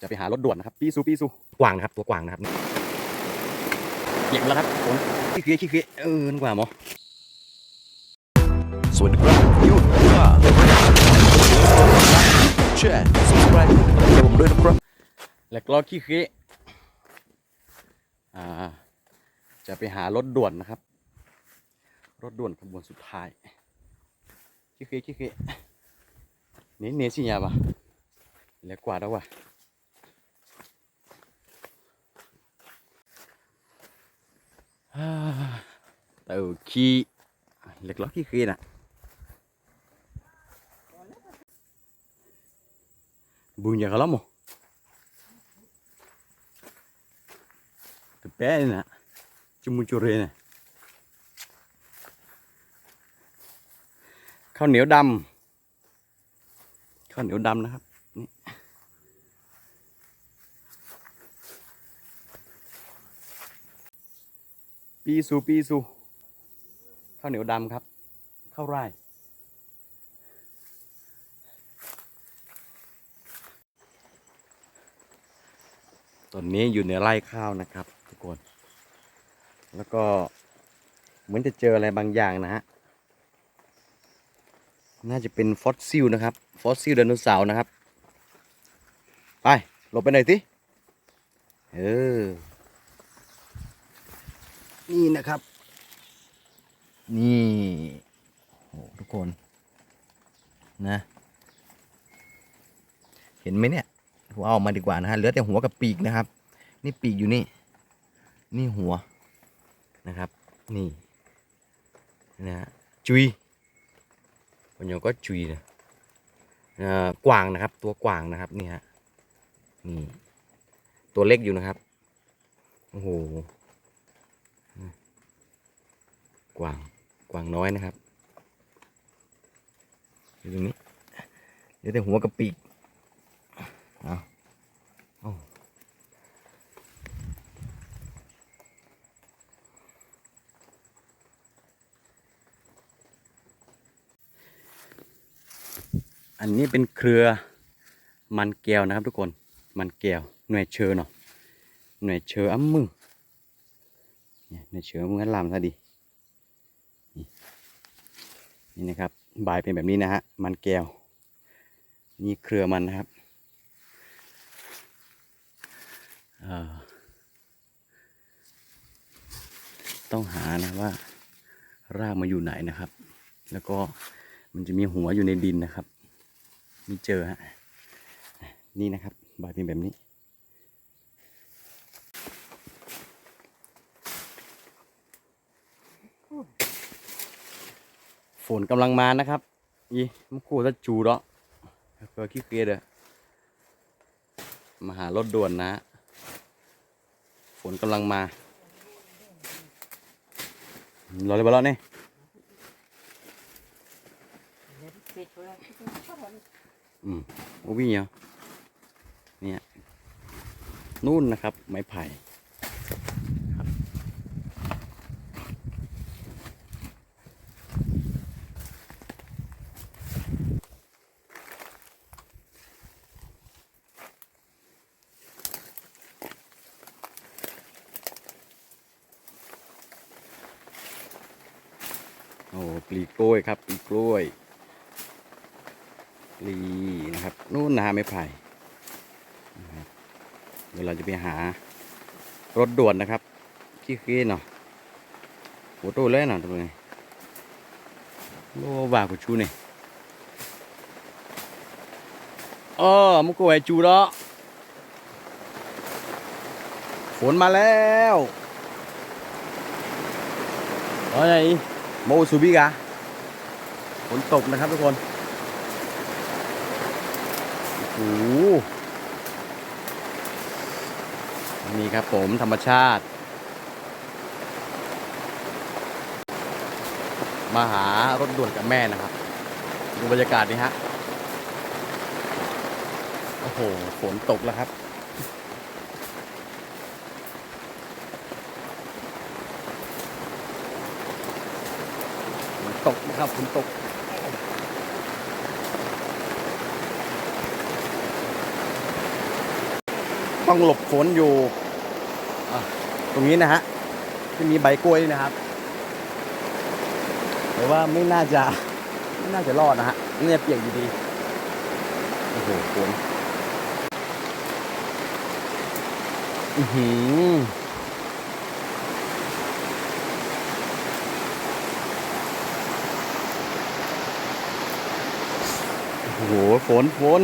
จะไปหารถด่วนนะครับปีซูปีซูกวางนะครับ ตัวกวางนะครับเหยียบแล้วครับผมขี้เกียจขี้เกียจเออนกว่าหมอสวัสดีครับยูว่าแชร์ subscribe ให้ผมด้วยนะครับ แล้วก็ขี้เกียจอ่า จะไปหารถด่วนนะครับ รถด่วนขบวนสุดท้ายขี้เกียจขี้เกียจนี่เนสิยาปะแล้วกว่าแล้วว่ะ อ่าแต่ขี้เล็กล็อกขี้ขี้น่ะบุญอย่าเขาล้มแต่แป๊ะนี่น่ะจุมุจุเรน่ะข้าวเหนียวดำข้าวเหนียวดำนะครับนี่ ปีซูปีซูข้าวเหนียวดำครับ ข้าวไร่ตอนนี้อยู่ในไร่ข้าวนะครับ ทุกคน แล้วก็เหมือนจะเจออะไรบางอย่างนะฮะ น่าจะเป็นฟอสซิลนะครับ ฟอสซิลไดโนเสาร์นะครับ ไป หลบไปหน่อยสิ เออ นี่นะครับ นี่โอ้ทุกคน นะ เห็นไหมเนี่ยผมเออกมาดีกว่านะฮะเหลือแต่หัวกับปีกนะครับ นี่ปีกอยู่นี่ นี่หัวนะครับ นี่นะฮะจุยคนโยก็จุยนะเอ่อกวางนะครับ ตัวกวางนะครับนี่ฮะนี่ตัวเล็กอยู่นะครับโอ้โห กวางกวางน้อยนะครับอยู่ตรงนี้เดี๋ยวแต่หัวกับปีกเอาเอาอันนี้เป็นเครือมันแก้วนะครับทุกคนมันแก้วหน่วยเชอเนาะหน่วยเชออ้ำมึงเนี่ยหน่วยเชอมึงงั้นลามซะดี นี่นะครับใบเป็นแบบนี้นะฮะมันแก้ว นี่เครือมันนะครับต้องหานะว่ารากมาอยู่ไหนนะครับ แล้วก็มันจะมีหัวอยู่ในดินนะครับมีเจอฮะนี่นะครับใบเป็นแบบนี้ ฝนกำลังมานะครับอีมันคู่จะจูเนาะเพื่อขี้เกียจเลยมาหารถด่วนนะ ฝนกำลังมา รอเลยบอลเนี่ยอืมโอ้วิ่งเหรอเนี่ยนู่นนะครับ ไม้ไผ่ โอ้ปลีกล้วยครับปลีกล้วยปลีนะครับนู่นนะไม้ไผ่นะครับเดี๋ยวเราจะไปหารถด่วนนะครับขี้เกียจเนาะโอ้โตเลยเนาะตรงนี้โอ้ว่ากูชูนี่เออมุกโกไอจูเนาะฝนมาแล้วเฮ้ย โมซูบิกะฝนตกนะครับทุกคนโอ้โหนี่ครับผมธรรมชาติ มาหารถด่วนกับแม่นะครับ ดูบรรยากาศนี่ฮะ โอ้โห ฝนตกแล้วครับ ฝนตกนะ ครับฝนตกต้องหลบฝนอยู่ ตรงนี้นะฮะที่มีใบกล้วยนะครับ แต่ว่าไม่น่าจะ ไม่น่าจะรอดนะฮะน่าจะเปียกอยู่ดี โอ้โหฝนอือหือ โอ้โหฝนฝน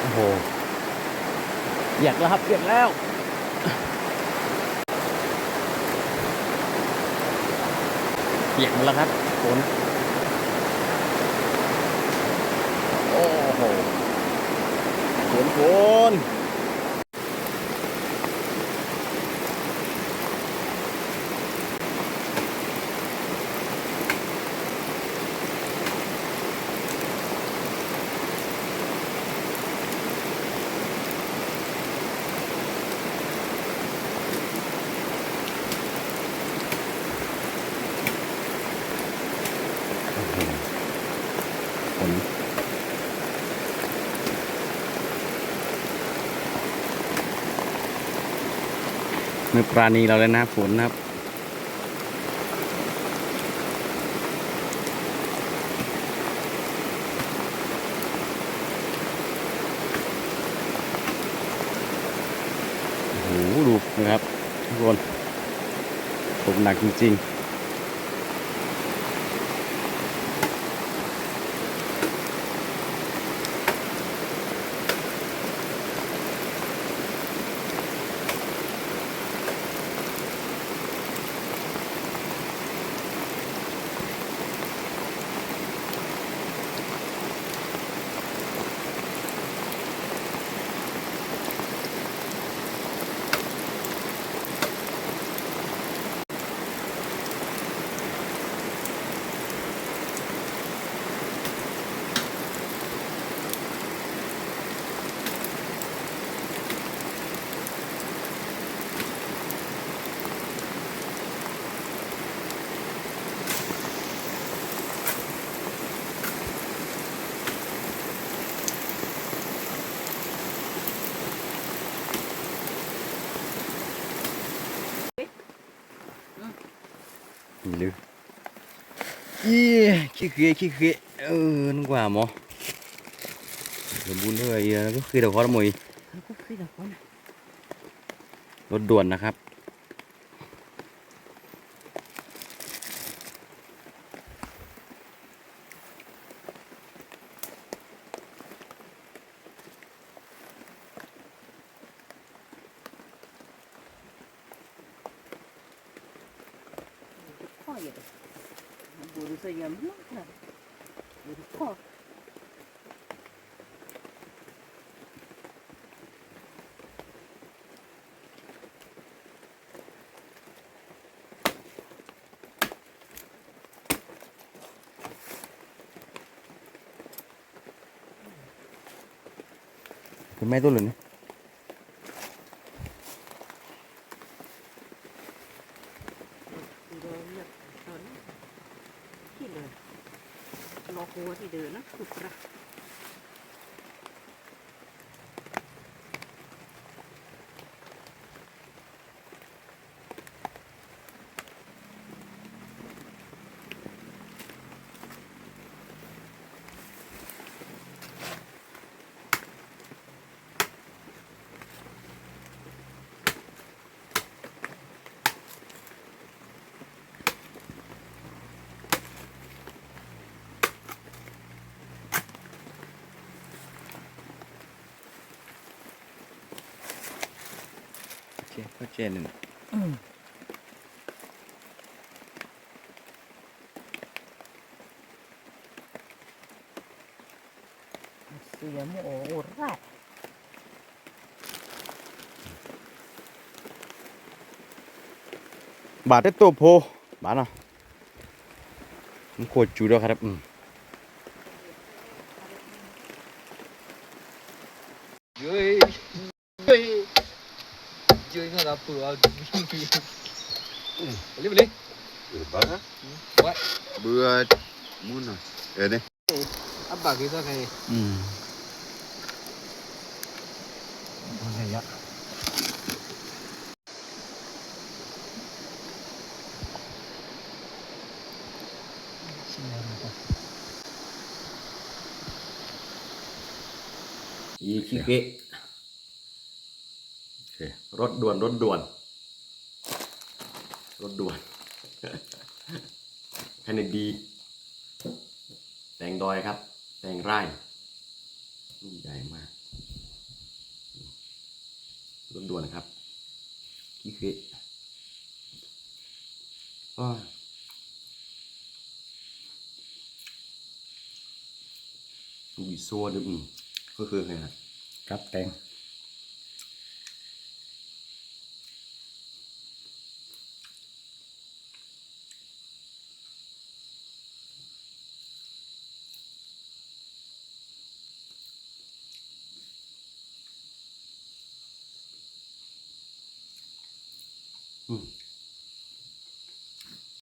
โอ้โหเปียกแล้วครับเปียกแล้วเปียกหมดแล้วครับฝนโอ้โหฝนฝนฝน มือปราณีเราเลยนะฝนนะครับ โอ้โหดูนะครับ ทุกคนตกหนักจริง ๆ หรืออีขี้เกียจขี้เกียจเออนึกว่าหมอเดี๋ยวบุญเลยอะก็คือเดี๋ยวขอละมวยก็คือดอกคนรถด่วนนะครับ พ่ออยู่บูรุษยามมากนะบูรุพ่อ คุณแม่ตัวหรือเนี่ย เดินเนี่ยตอนที่เดิน รอครัว ที่เดินนะถูกปะโอเคเข้าใจหนึ่งเสียโมโหไรบาทได้ตัวโพบาทเนาะมันโรถด่วนรถด่วนรถด่วนแคเนดี แตงดอยครับ แตงไร่ลูกใหญ่มากรถด่วนครับคิเกะอ้าววีซัวด้วยอืมก็คือไงครับครับแตง